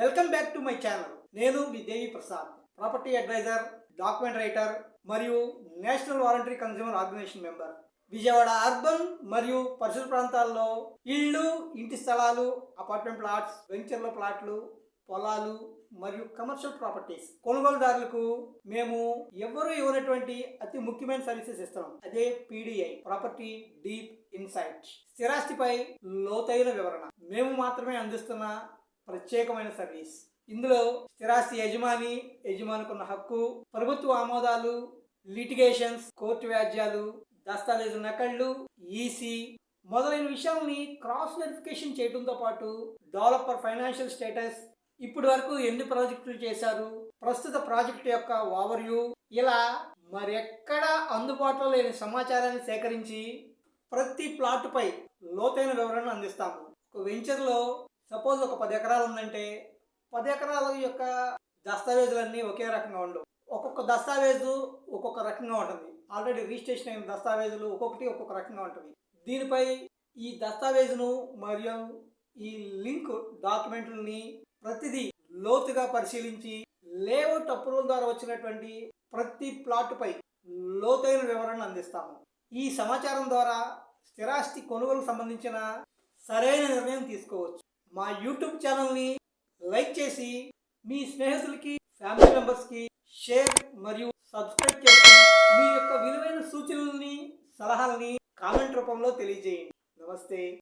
Welcome back to my channel. నేను మీ Devi Prasad property adviser document writer మరియు national voluntary consumer organisation member. Vijayawada urban మరియు పరిసర ప్రాంతాల్లో ఇళ్ళు ఇంటి స్థలాలు అపార్ట్మెంట్ ప్లాట్స్ వెంచర్ల ప్లాట్లు పొలాలు మరియు కమర్షియల్ ప్రాపర్టీస్ కొనుగోలుదారులకు మేము ఎవరు ఇవ్వనటువంటి అతి ముఖ్యమైన సర్వీసెస్ ఇస్తున్నాం. అదే పీడిఐ ప్రాపర్టీ డీప్ ఇన్సైట్. స్థిరాస్తిపై లోతైన వివరణ. మేము మాత్రమే అందిస్తున్న ప్రత్యేకమైన సర్వీస్. ఇందులో స్థిరాస్తి యజమాని యజమానుకున్న హక్కు ప్రభుత్వ ఆమోదాలు లిటిగేషన్స్ కోర్టు వ్యాజ్యాలు దస్తావేజు నకళ్ళు ఈసీ మొదలైన విషయాల్ని క్రాస్ వెరిఫికేషన్ చేయడంతో పాటు డెవలపర్ ఫైనాన్షియల్ స్టేటస్ ఇప్పటి వరకు ఎన్ని ప్రాజెక్టులు చేశారు ప్రస్తుత ప్రాజెక్టు యొక్క ఓవర్వ్యూ ఇలా మరెక్కడా అందుబాటులో లేని సమాచారాన్ని సేకరించి ప్రతి ప్లాట్పై లోతైన వివరణ అందిస్తాము. ఒక వెంచర్లో సపోజ్ ఒక పది ఎకరాలు ఉందంటే పది ఎకరాల యొక్క దస్తావేజులన్నీ ఒకే రకంగా ఉండవు. ఒక్కొక్క దస్తావేజు ఒక్కొక్క రకంగా ఉంటుంది. ఆల్రెడీ రిజిస్ట్రేషన్ అయిన దస్తావేజులు ఒక్కొక్కటి ఒక్కొక్క రకంగా ఉంటుంది. దీనిపై ఈ దస్తావేజును మరియు ఈ లింక్ డాక్యుమెంట్లని ప్రతిదీ లోతుగా పరిశీలించి లేఅవుట్ అప్రూవల్ ద్వారా వచ్చినటువంటి ప్రతి ప్లాట్పై లోతైన వివరణ అందిస్తాము. ఈ సమాచారం ద్వారా స్థిరాస్తి కొనుగోలుకు సంబంధించిన సరైన నిర్ణయం తీసుకోవచ్చు. మా యూట్యూబ్ ఛానల్ని లైక్ చేసి మీ స్నేహితులకి ఫ్యామిలీ మెంబర్స్కి షేర్ మరియు సబ్స్క్రైబ్ చేసి మీ యొక్క విలువైన సూచనల్ని సలహాలని కామెంట్ రూపంలో తెలియజేయండి. నమస్తే.